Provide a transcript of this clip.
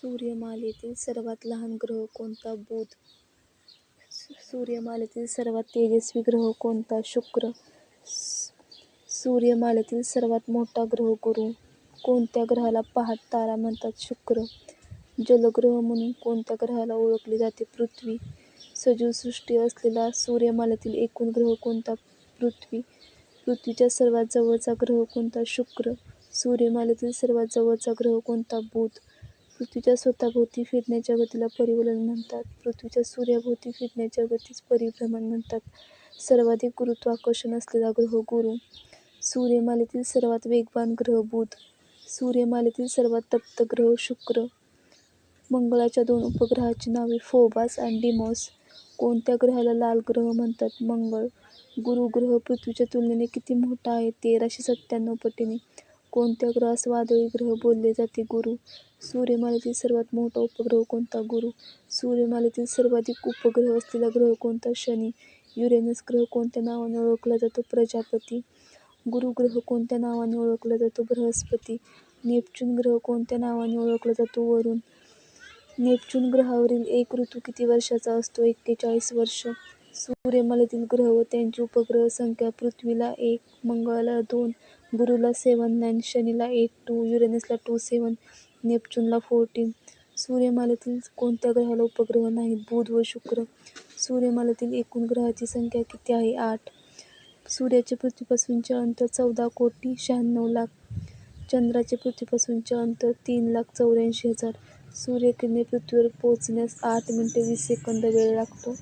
सूर्यमालेतील सर्वात लहान ग्रह कोणता? बुध. सूर्यमालेतील सर्वात तेजस्वी ग्रह कोणता? शुक्र. सूर्यमालेतील सर्वात मोठा ग्रह गुरु. कोणत्या ग्रहाला पहाट तारा म्हणतात? शुक्र. जलग्रह म्हणून कोणत्या ग्रहाला ओळखले जाते? पृथ्वी. सजीव सृष्टी असलेला सूर्यमालेतील एकूण ग्रह कोणता? पृथ्वी. पृथ्वीच्या सर्वात जवळचा ग्रह कोणता? शुक्र. सूर्यमालेतील सर्वात जवळचा ग्रह कोणता? बुध. पृथ्वीच्या स्वतःभोवती फिरण्याच्या गतीला परिवलन म्हणतात. पृथ्वीच्या सूर्याभोवती फिरण्याच्या गतीस परिभ्रमण म्हणतात. सर्वाधिक गुरुत्वाकर्षण असलेला ग्रह गुरु. सूर्यमालेतील सर्वात वेगवान ग्रह बुध. सूर्यमालेतील सर्वात तप्त ग्रह शुक्र. मंगळाच्या दोन उपग्रहाची नावे फोबास आणि डिमॉस. कोणत्या ग्रहाला लाल ग्रह म्हणतात? मंगळ. गुरुग्रह पृथ्वीच्या तुलनेने किती मोठा आहे? तेराशे सत्त्याण्णव पटीने. कोणत्या ग्रहास वादळी ग्रह बोलले जाते? गुरु. सूर्यमालेतील सर्वात मोठा उपग्रह कोणता? गुरु. सूर्यमालेतील सर्वाधिक उपग्रह असलेला ग्रह कोणता? शनी. युरेनस ग्रह कोणत्या नावाने ओळखला जातो? प्रजापती. गुरु ग्रह कोणत्या नावाने ओळखला जातो? बृहस्पती. नेपच्यून ग्रह कोणत्या नावाने ओळखला जातो? वरुण. नेपच्यून ग्रहावरील एक ऋतू किती वर्षाचा असतो? एक्केचाळीस वर्ष. सूर्यमालेतील ग्रह व त्यांची उपग्रह संख्या पृथ्वीला एक मंगळाला दोन गुरुला सेवन नाईन शनीला एट टू युरेनसला टू सेवन नेपच्यूनला फोर्टीन. सूर्यमालेतील कोणत्या ग्रहाला उपग्रह नाहीत? बुध व शुक्र. सूर्यमालेतील एकूण ग्रहाची संख्या किती आहे? आठ. सूर्याचे पृथ्वीपासूनचे अंतर चौदा कोटी शहाण्णव लाख. चंद्राचे पृथ्वीपासूनचे अंतर तीन लाख चौऱ्याऐंशी हजार. सूर्यकिरणे पृथ्वीवर पोहोचण्यास आठ मिनिटे वीस सेकंद वेळ लागतो.